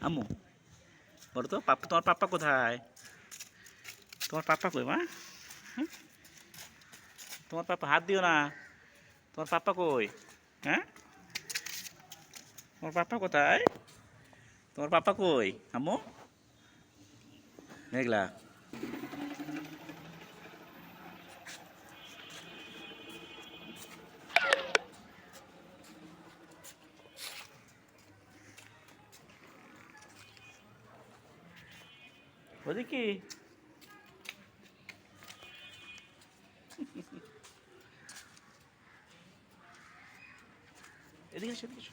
আম্মু। বলো তো পাপ্পা তোমার পাপ্পা কোথায়? তোমার পাপ্পা কই মা? হুম? তোমার পাপ্পা হাত দিও না। তোমার পাপ্পা কই? হ্যাঁ? তোমার পাপ্পা কোথায়? তোমার পাপ্পা কই? আম্মু? মেঘলা। এদিকে এসো, এদিকে।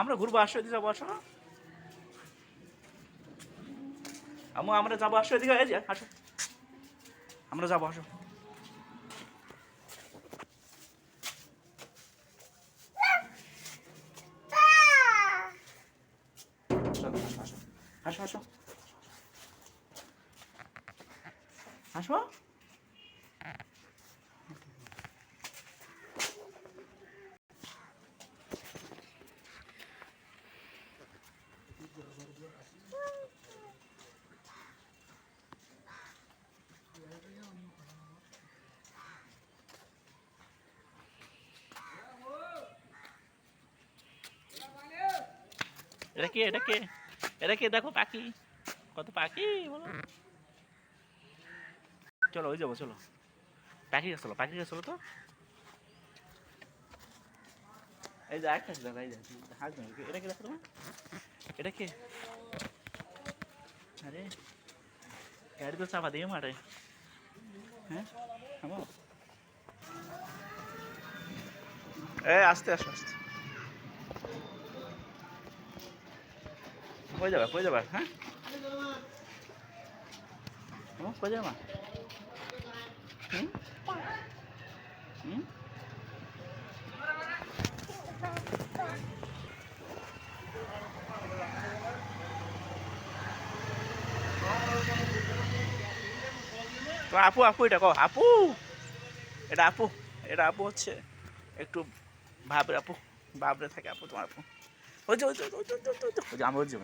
আমরা ঘুরবো আসো এদিকে যাব আসো। আমু আমরা যাব আসো এদিকে আসো। আমরা যাব আসো। চলো, হাসো হাসো হাসো আসো। আসো। এটা কে এটা কে? এটা কে? দেখো পাখি। কত পাখি, বলো। চলো, ওই যাব, চলো। পাখি কাছে চলো পাখি কাছে চলো তো। এই যে একটা দেখো, এই যে হাত। এটা কে দেখো তোমার? এটা কে? আরে, গাড়ি তো চাপা দিয়ে মারে হ্যাঁ থামো। এ আস্তে আসো আস্তে। কই যাবা কই যাবা হ্যাঁ? কই যাবা আপু আপু, এটা কো আপু! এটা আপু এটা আপু হচ্ছে একটু ভাবরে আপু, ভাবরে থাকে আপু তোমার আপু। ওই যে যে যে।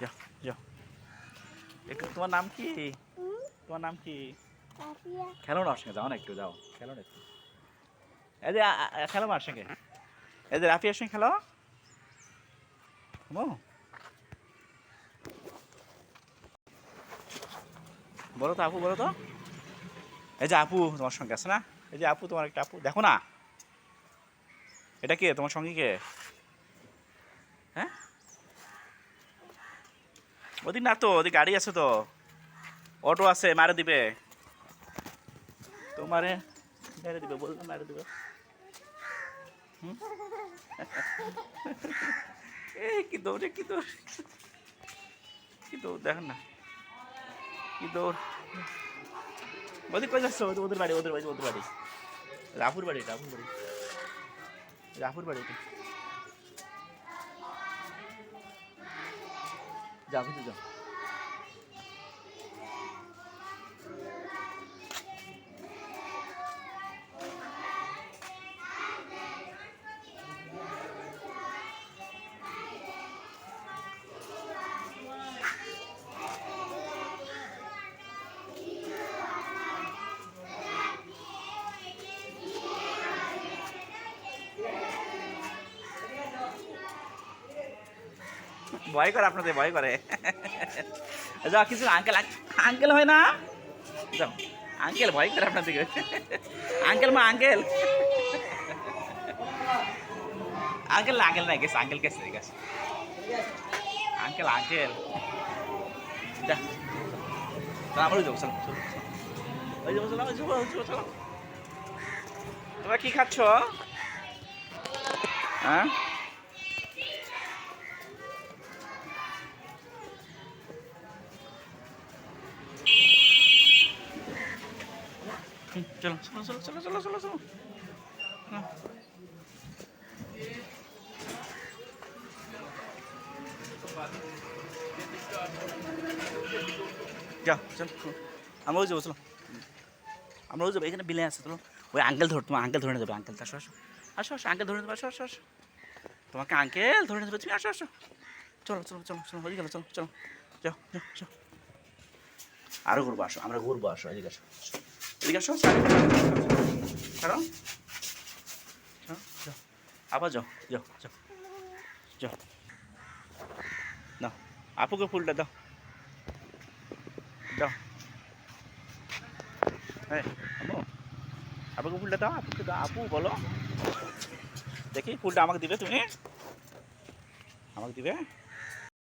যাও যাও একটু তোমার নাম কি তোমার নাম কি খেলো না সঙ্গে যাও না একটু যাও খেলো না একটু এই যে খেলো সঙ্গে এই যে রাফিয়ার সঙ্গে খেলো ও বলো তো আপু বলো তো এই যে আপু তোমার সঙ্গে আছে না এই যে আপু তোমার একটা আপু দেখো না এটা কে তোমার সঙ্গে কে হ্যাঁ? ওদিক না তো, ওদিক গাড়ি আছে তো। অটো আছে, মারে দিবে। তোমারে মেরে দিবে, বলবে মারে দিবে? এই, কি দৌড়ে, কি দৌড়। কি দৌড়, দেখেন না। কি দৌড়। ওদিক কই যাচ্ছ? ওদের বাড়ি ওদের বাড়ি ওদের বাড়ি। রাহুর বাড়ি রাহুর বাড়ি। রাহুর বাড়ি এটা যাও ভিতরে ভয় করে, আপনাদের ভয় করে। যাও, কিছু আঙ্কেল আঙ্কেল হয় না? যাও আঙ্কেল ভয় করে আপনাদেরকে আঙ্কেল মা আঙ্কেল আঙ্কেল না আঙ্কেল না গেছে আঙ্কেল গেছে গেছে আঙ্কেল আঙ্কেল যা। আমরাও যাব চলো। ওই যাব চলো ওই তোমরা কি খাচ্ছ? হ্যাঁ? চলো চলো চলো চলো চলো চলো চলো। হ্যাঁ। যাও চলো আমরাও যাব, চলো। আমরাও যাব, এখানে বিলে আছে, চলো। ওই আঙ্কেল ধর, তোমার আঙ্কেল ধরে নেবে আঙ্কেল আসো আসো। আসো আসো আঙ্কেল ধরে নেবে, আসো আসো আসো। তোমাকে আঙ্কেল ধরে নেবে, তুমি আসো আসো। চলো চলো চলো চলো ওদিকে চলো চলো চলো। যাও যাও যাও। আরও ঘুরবো, আসো, আমরা ঘুরবো, আসো, এদিকে আসো। এদিকে আসো ছাড়ো। আবার যাও যাও যাও। যাও। দাও, আপুকে ফুলটা দাও। দাও। হ্যাঁ আপুকে ফুলটা দাও, আপুকে দাও। আপু, বলো। দেখি, ফুলটা আমাকে দিবে তুমি? আমাকে দিবে?